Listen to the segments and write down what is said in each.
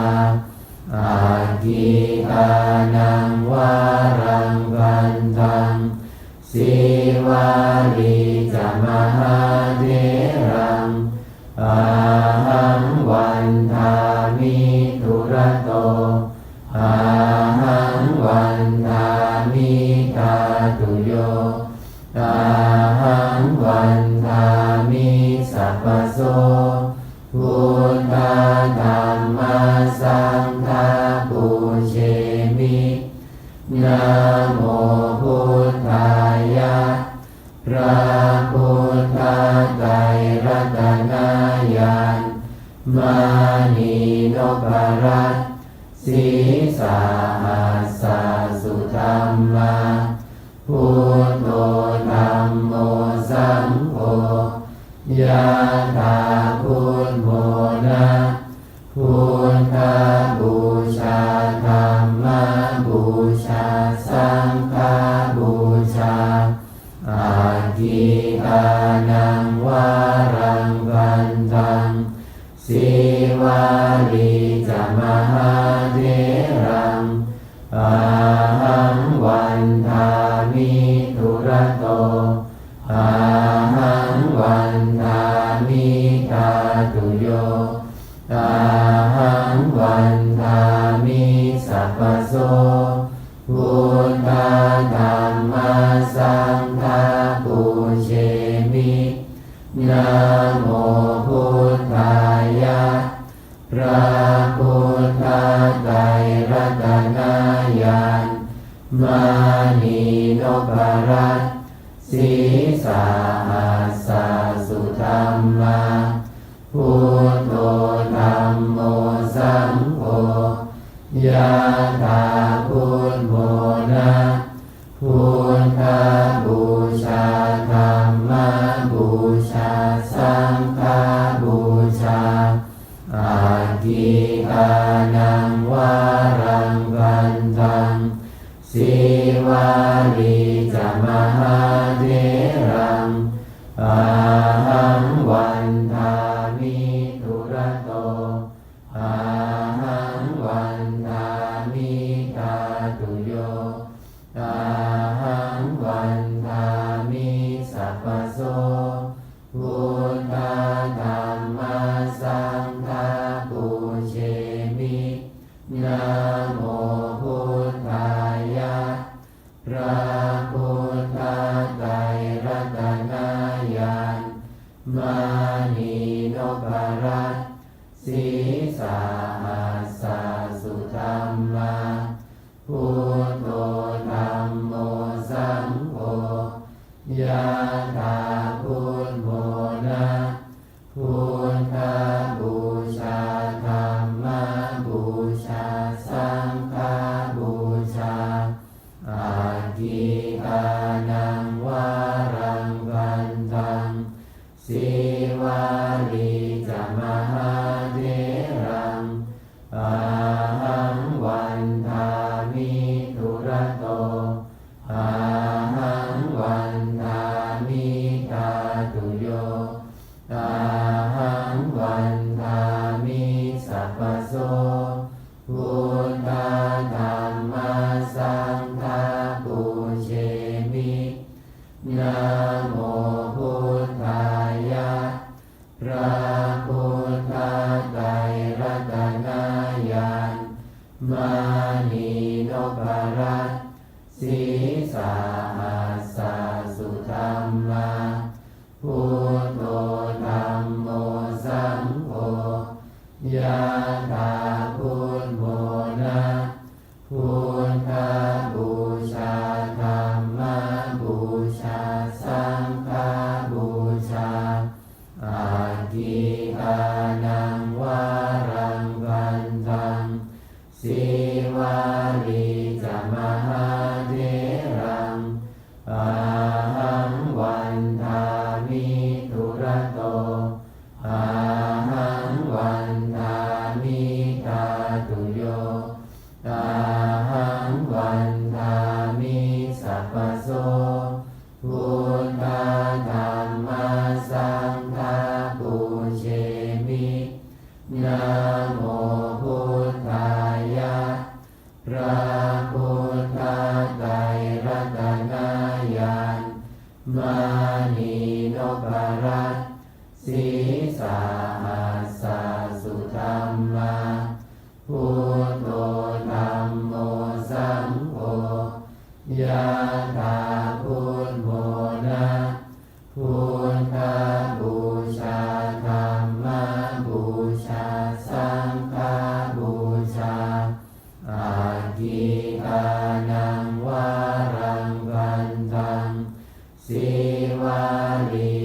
าอาทิตานังวารังตังสิวาริ นะโมพุทธายะพระพุทธไตรรัตนายันมานีนพรัตสีสาหัสาสุธรรมะพุทโธธรรมโมสังโฆยะธาาทิกานังวารังวันตังสีวา มานีนพรัตสีสาหัสาสุธรรมาพุทโธธรรมโมสังโฆยะถาพุทโมนะพุทธาบูชาธรรมบูชาสังฆาบูชาอากิกานังวารัง Right. าพุทธไตรรัตนายานมา Siva. 阿弥陀佛。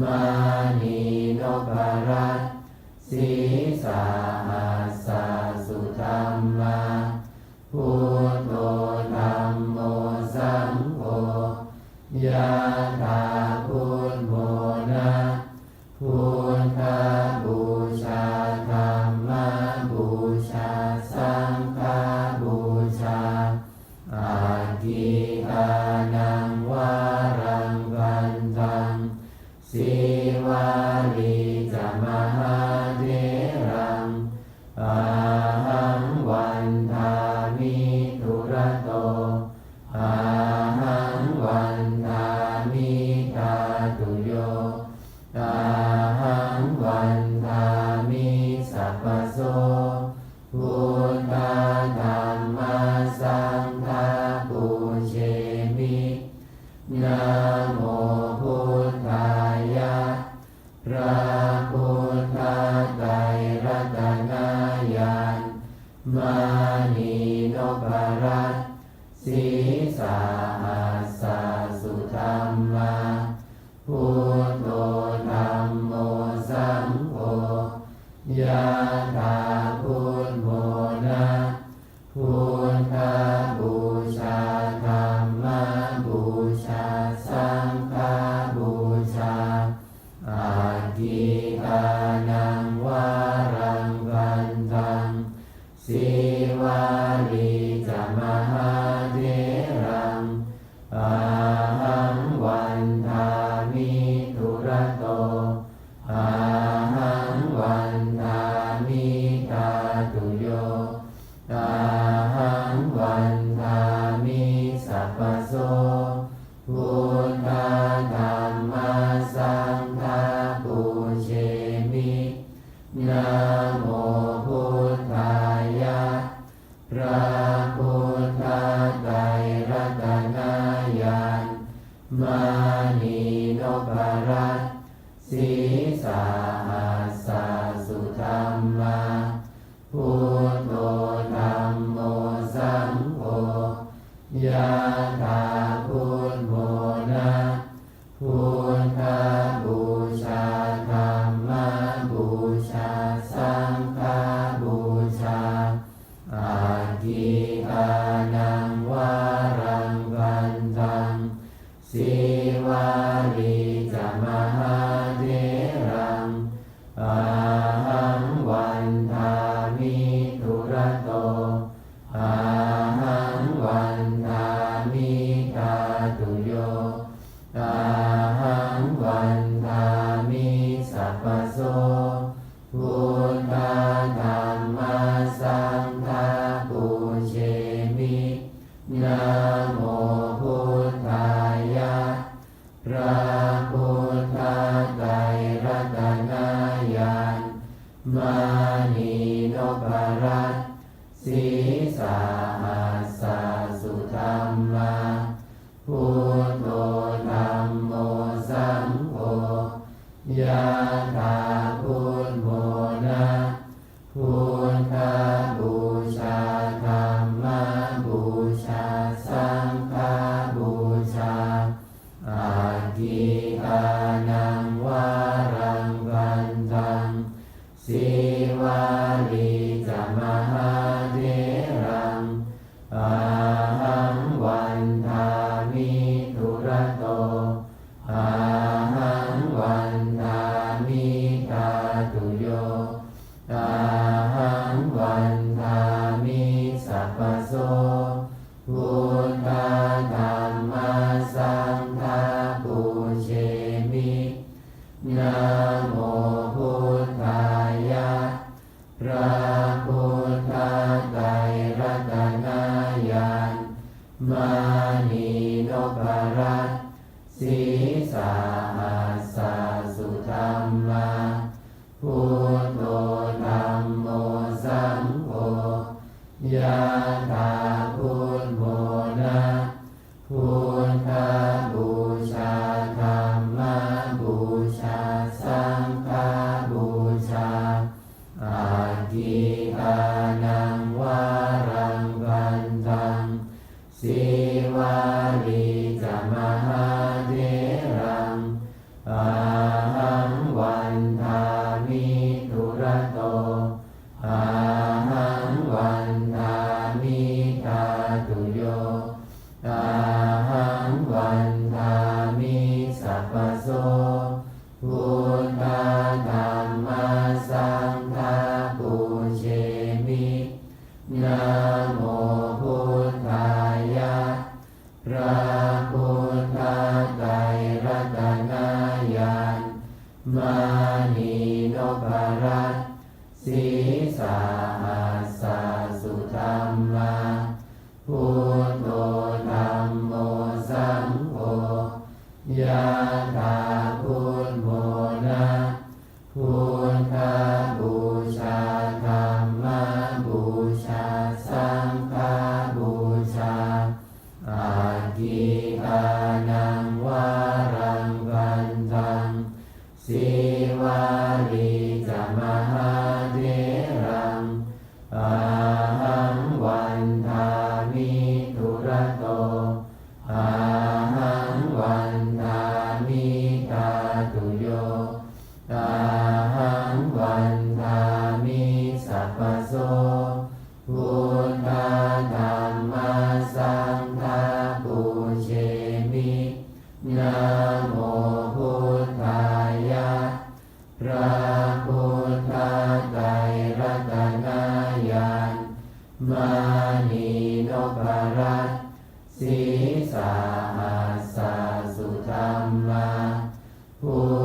มานีนพรัตสีสา มานีนพรัตสีสา ณีนพรัตศีสาหา สีสา สามา พุ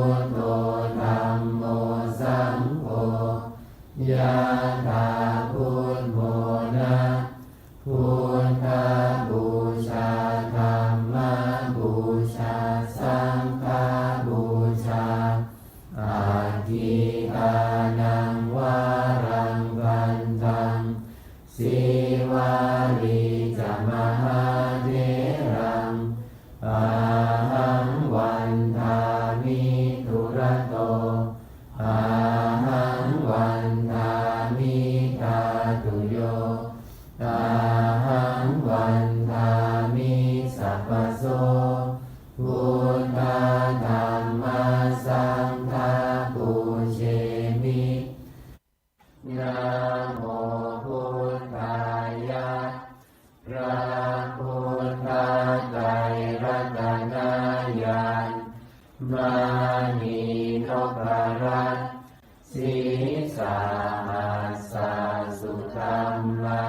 มมา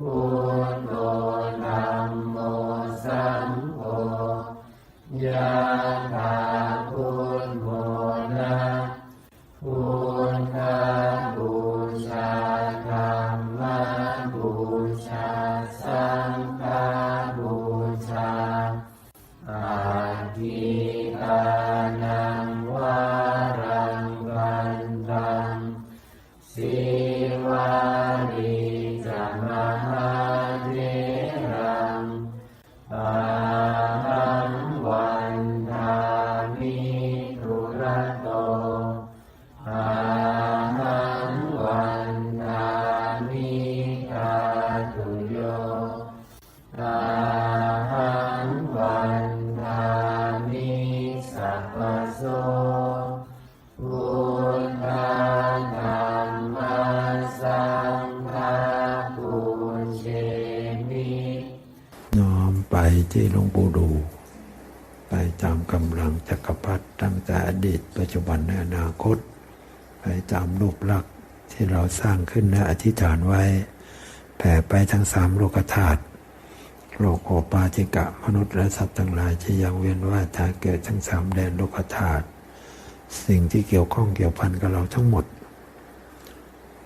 อุ ลังจักรพรรดิตั้งแต่อดีต ปัจจุบันในอนาคต ไปตามรูปลักษณ์ที่เราสร้างขึ้นและอธิษฐานไว้ แผ่ไปทั้งสามโลกธาตุโลกโอปาจิกะมนุษย์และสัตว์ทั้งหลายจะยังเวียนว่ายตาเกิดทั้งสามแดนโลกธาตุสิ่งที่เกี่ยวข้องเกี่ยวพันกับเราทั้งหมด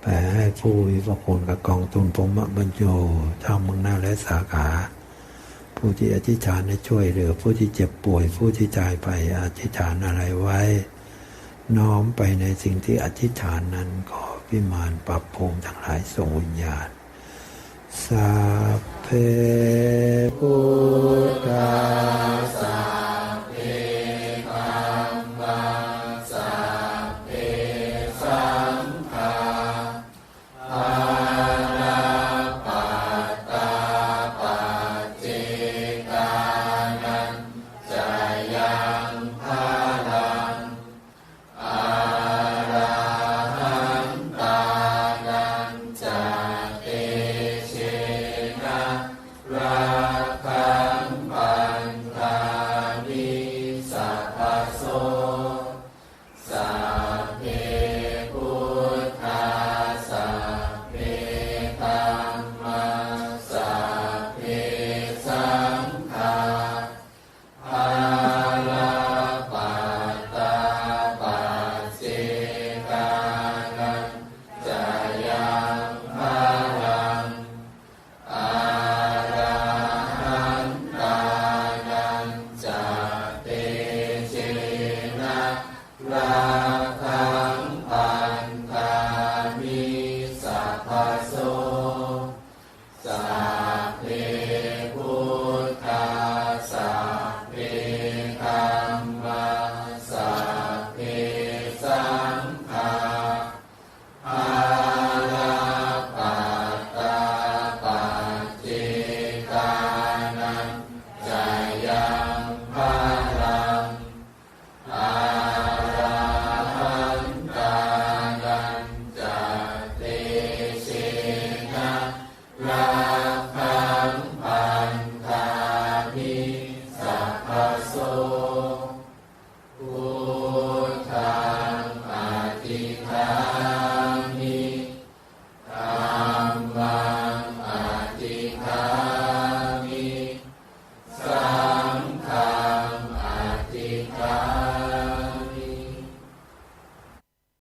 แผ่ให้ผู้วิปคุณกับกองทุนผมบรรจุชาวเมึงหน้าและสาขา ผู้ที่อธิษฐานให้ช่วยเหลือผู้ที่เจ็บป่วยผู้ที่ตายไปอธิษฐานอะไรไว้ น้อมไปในสิ่งที่อธิษฐานนั้นขอพิมานปรับภูมิทั้งหลายส่งวิญญาณสาเพพุทธาสา